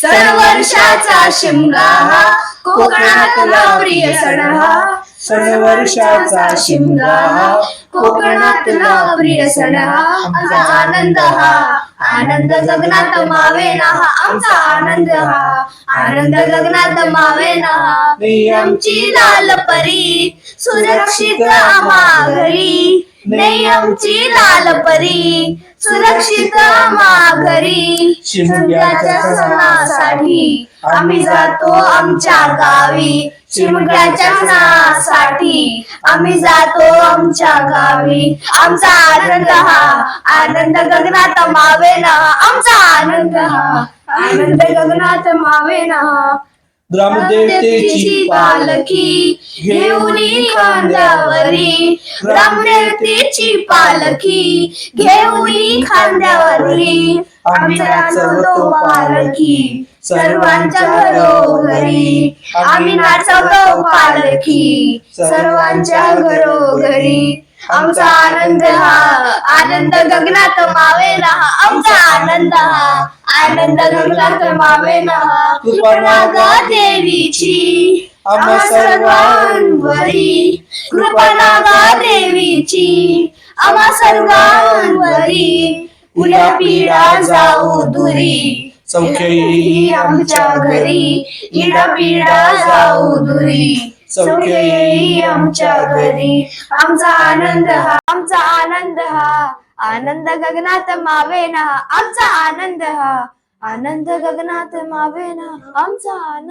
सण शिमगा हा कोकणातला प्रिय सण हा. सण वर्षाचा शिमगा हा कोकणातला प्रिय सण हा. आमचा आनंद हा आनंद जगनात मावेना हा. आमचा आनंद हा आनंद जगनात मावेना हा. आमची लाल परी सुरक्षित आम्हा घरी. नाही आमची लाल परी सुरक्षित आम्हा घरी. शिमग्याच्या सणासाठी आम्ही जातो आमच्या गावी. शिमग्याच्या सणासाठी आम्ही जातो आमच्या गावी. आमचा आनंद हा आनंद गगनात मावेना. आमचा आनंद हा आनंद गगनात मावेना. ब्रह्मदेवतेची पालखी घेऊन खांद्यावरी. ब्रह्मदेवतेची पालखी घेऊन खांद्यावरी. आम्ही नाचवतो पालखी सर्वांच्या घरोघरी. आम्ही नाचवतो पालखी सर्वांच्या घरोघरी. आमचा आनंद हा आनंद गगनात मावेला हा आमचा आनंद हा. आनंद गगनात मावेना हा कृपणागा देवीची. आम्हा सर्वांवरी. कृपणागा देवीची. आम्हा सर्वांवरी. उद्या पिढा जाऊ दुरी. सौख्य येई आमच्या घरी. इडा पिढा जाऊ दुरी. सौख्य येई आमच्या घरी. आमचा आनंद हा आमचा आनंद हा. आनंद गगनात मावेना आमचा आनंद हा. आनंद गगनात मावेना आमचा आनंद